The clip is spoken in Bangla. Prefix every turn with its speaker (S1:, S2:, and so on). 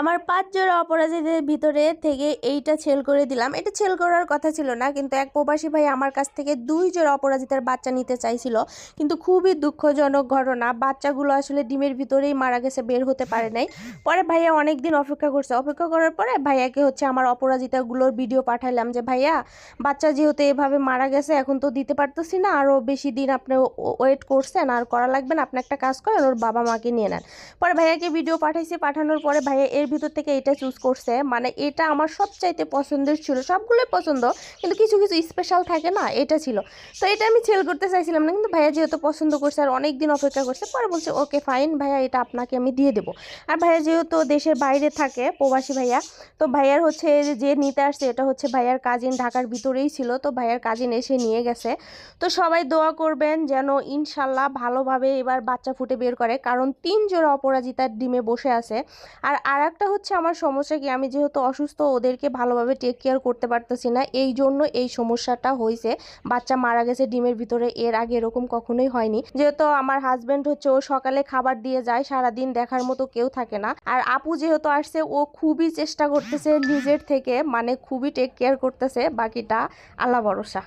S1: আমার পাঁচ জোড়া অপরাধীদের ভিতরে থেকে এইটা ছেল করে দিলাম। এটা ছেল করার কথা ছিল না, কিন্তু এক প্রবাসী ভাই আমার কাছ থেকে দুই জোড়া অপরাজিতার বাচ্চা নিতে চাইছিল। কিন্তু খুবই দুঃখজনক ঘটনা, বাচ্চাগুলো আসলে ডিমের ভিতরেই মারা গেছে, বের হতে পারে নাই। পরে ভাইয়া অনেক দিন অপেক্ষা করছে। অপেক্ষা করার পরে ভাইয়াকে হচ্ছে আমার অপরাজিতাগুলোর ভিডিও পাঠাইলাম যে, ভাইয়া, বাচ্চা যেহেতু এভাবে মারা গেছে, এখন তো দিতে পারতেছি না আরও বেশি দিন আপনি ওয়েট করছেন, আর করা লাগবে না। আপনি একটা কাজ করেন, ওর বাবা মাকে নিয়ে নেন। পরে ভাইয়াকে ভিডিও পাঠাইছি। পাঠানোর পরে ভাইয়া এর ভিতর থেকে এটা চুজ করছে। মানে এটা আমার সবচাইতে পছন্দের ছিল, সবগুলোই পছন্দ, কিন্তু কিছু কিছু স্পেশাল থাকে না, এটা ছিল। তো এটা আমি সেল করতে চাইছিলাম না, কিন্তু ভাইয়া যেহেতু পছন্দ করছে আর অনেক দিন অপেক্ষা করছে, পরে বলছে ওকে ফাইন ভাইয়া, এটা আপনাকে আমি দিয়ে দেবো। আর ভাইয়া যেহেতু দেশের বাইরে থাকে, প্রবাসী ভাইয়া, তো ভাইয়ার হচ্ছে যে নিতে আসছে, এটা হচ্ছে ভাইয়ার কাজিন ঢাকার ভিতরেই ছিল, তো ভাইয়ার কাজিন এসে নিয়ে গেছে। তো সবাই দোয়া করবেন যেন ইনশাল্লাহ ভালোভাবে এবার বাচ্চা ফুটে বের করে, কারণ তিন জোড়া অপরাজিতার ডিমে বসে আছে। আর আর একটা হচ্ছে আমার সমস্যা কি? আমি যেহেতু অসুস্থ, ওদেরকে ভালোভাবে টেক কেয়ার করতে পারতেছি না। এই জন্য এই সমস্যাটা হয়েছে বাচ্চা মারা গেছে ডিমের ভিতরে, এর আগে এরকম কখনোই হয়নি। যেহেতু আমার হাজব্যান্ড হচ্ছে ও সকালে খাবার দিয়ে যায়, সারাদিন দেখার মতো কেউ থাকে না। আর আপু যেহেতু আসছে, ও খুবই চেষ্টা করতেছে নিজের থেকে মানে খুবই টেক কেয়ার করতেছে, বাকিটা আল্লাহ ভরসা।